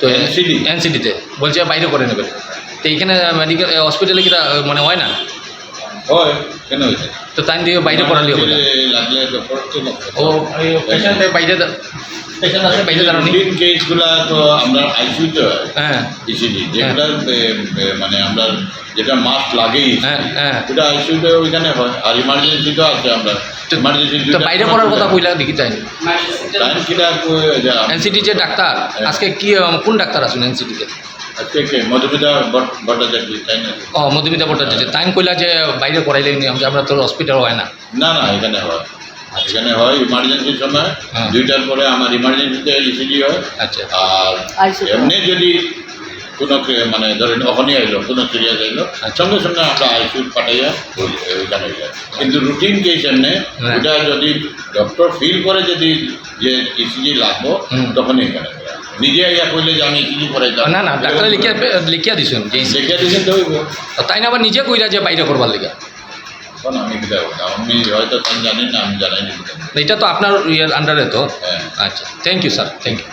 তো এনসিডি এনসিডিতে বলছে বাইরে করে নেবে। তো এইখানে মেডিকেল হসপিটালে কি মানে হয় না? হয় কেন হয়েছে? তো তাই দিয়ে বাইরে করালি হবে ও বাইরে পেশেন্ট আছে বাইরে দাঁড়ানি রুটিন কেসগুলা তো আমরা আইসিউতে হ্যাঁ। ইসিডি যেগুলা এ, এ, মানে আমরা যেটা মাস্ক লাগেই হ্যাঁ হ্যাঁ। ওটা আইসিউতে ওইখানে হয়। আর ইমার্জেন্সি তো আছে আমরা। বাইরে করার কথা কইলা দেখি তাই এনসিটি যে ডাক্তার আজকে কি কোন ডাক্তার আছেন এনসিটিতে মধুমিতা ভট্ট- ভট্টাচার্য তাই না? ও মধুমিতা ভট্টাচার্য। তাই কইলা যে বাইরে আমরা আমরা তো হসপিটাল হয় না। না না এখানে হয়। এখানে হয় ইমার্জেন্সির সময় হ্যাঁ। দুইটার পরে আমার ইমার্জেন্সিতে ইসিডি হয়। আচ্ছা। আর এমনি যদি কোনো মানে ধরেন ওখানে আইলো কোনো সিরিয়াস আইলো আচ্ছা। সঙ্গে সঙ্গে আমরা আইসিউ পাঠাইয়া ওইখানে কিন্তু রুটিন কেস এমনি হ্যাঁ। ওটা যদি ডক্টর ফিল করে যদি যে ইসিজি লাগবো। তখনই এখানে নিজে ইয়া করলে যে আমি ইসিজি করাই না না ডাক্তার লিখিয়া লিখিয়া দিছেন। যে লিখে দিয়েছেন তাই না আবার নিজে কইরা যে বাইরে করবার লিগা? তখন আমি কিতা আমি হয়তো তখন জানি না আমি জানাই নি এটা তো আপনার ইয়ের আন্ডারে তো হ্যাঁ আচ্ছা thank you sir thank you